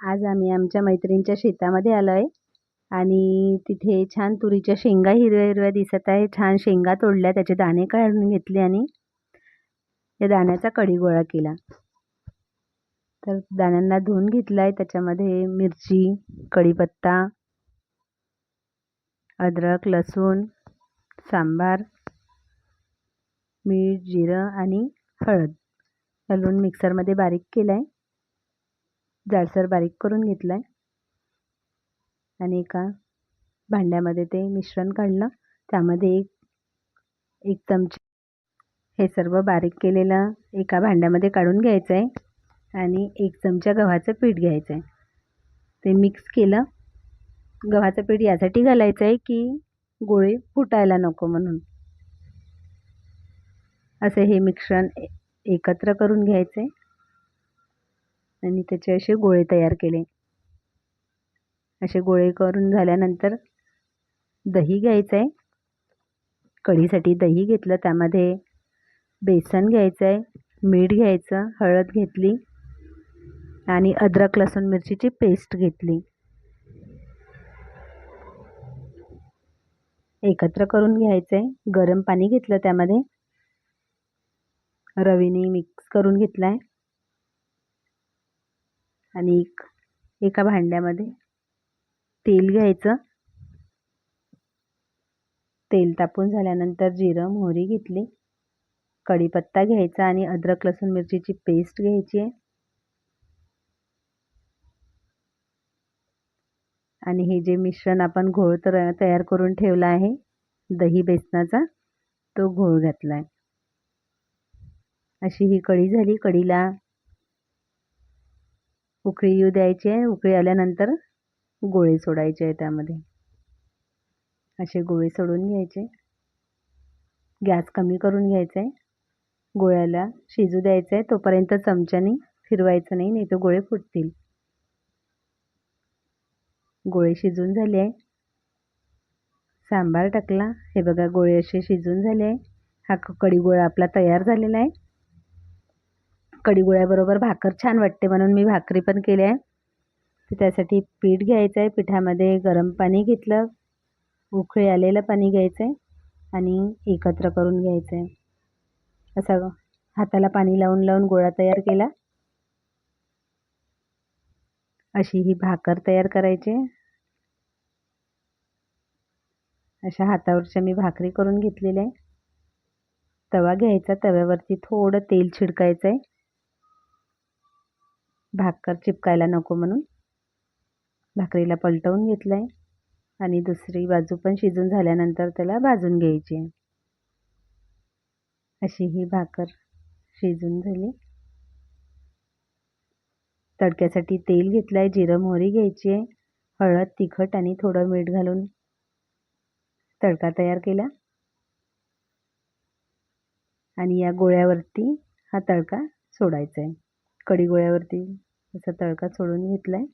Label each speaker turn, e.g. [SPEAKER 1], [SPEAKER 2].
[SPEAKER 1] आज आम्ही आमच्या मैत्रिणीच्या शेतामध्ये आलो आहे आणि तिथे छान तुरीच्या शेंगा हिरव्या हिरव्या दिसत आहे. छान शेंगा तोडल्या त्याचे दाणे काढून घेतले आणि या दाण्याचा कढी गोळा केला. तर दाण्यांना धुवून घेतला आहे त्याच्यामध्ये मिरची कढीपत्ता अद्रक लसूण सांबार मीठ जिरं आणि हळद. घालून मिक्सरमध्ये बारीक केलं आहे जाडसर बारीक करून घेतलं आहे आणि एका भांड्यामध्ये ते मिश्रण काढलं. त्यामध्ये एक एक चमचे हे सर्व बारीक केलेलं एका भांड्यामध्ये काढून घ्यायचं आहे आणि एक चमचा गव्हाचं पीठ घ्यायचं आहे ते मिक्स केलं. गव्हाचं पीठ यासाठी घालायचं आहे की गोळे फुटायला नको म्हणून. असे हे मिश्रण एकत्र करून घ्यायचे आणि त्याचे असे गोळे तयार केले. असे गोळे करून झाल्यानंतर दही घ्यायचं आहे कढीसाठी दही घेतलं त्यामध्ये बेसन घ्यायचं आहे मीठ घ्यायचं हळद घेतली आणि अद्रक लसूण मिरचीची पेस्ट घेतली. एकत्र करून घ्यायचं आहे गरम पाणी घेतलं त्यामध्ये. रवीने मिक्स करून घेतला आहे आणि एक एका भांड्यामध्ये तेल घ्यायचं. तेल तापून झाल्यानंतर जिरं मोहरी घेतली. कढीपत्ता घ्यायचा आणि अद्रक लसूण मिरचीची पेस्ट घ्यायची आहे. आणि हे जे मिश्रण आपण घोळ तर तयार करून ठेवला आहे दही बेसनाचा तो घोळ घातला आहे. अशी ही कढी झाली. कढीला उकळी येऊ द्यायची आहे. उकळी आल्यानंतर गोळे सोडायचे आहे त्यामध्ये. असे गोळे सोडून घ्यायचे. गॅस कमी करून घ्यायचा आहे. गोळ्याला शिजू द्यायचं आहे. तोपर्यंत चमच्याने फिरवायचं नाही नाही तर गोळे फुटतील. गोळे शिजून झाले आहे. सांबार टाकला. हे बघा गोळे असे शिजून झाले आहे. हा कढी गोळा आपला तयार झालेला आहे. कडीगुळ्याबरोबर भाकर छान वाटते म्हणून मी भाकरी पण केली आहे. तर त्यासाठी पीठ घ्यायचं आहे पिठामध्ये गरम पाणी घेतलं. उकळी आलेलं पाणी घ्यायचं आहे आणि एकत्र करून घ्यायचं आहे असं हाताला पाणी लावून लावून गोळा तयार केला. अशी ही भाकर तयार करायची. अशा हातावरच्या मी भाकरी करून घेतलेल्या आहे. तवा घ्यायचा. तव्यावरती थोडं तेल छिडकायचं आहे भाकर चिपकायला नको म्हणून. भाकरीला पलटवून घेतलं आहे आणि दुसरी बाजू पण शिजून झाल्यानंतर त्याला भाजून घ्यायची आहे. अशी ही भाकर शिजून झाली. तडक्यासाठी तेल घेतलं आहे जिरं मोहरी घ्यायची आहे. हळद तिखट आणि थोडं मीठ घालून. तडका तयार केला. आणि या गोळ्यावरती हा तडका सोडायचा आहे. कडी गोळ्यावरती असा तडका सोडून घेतला आहे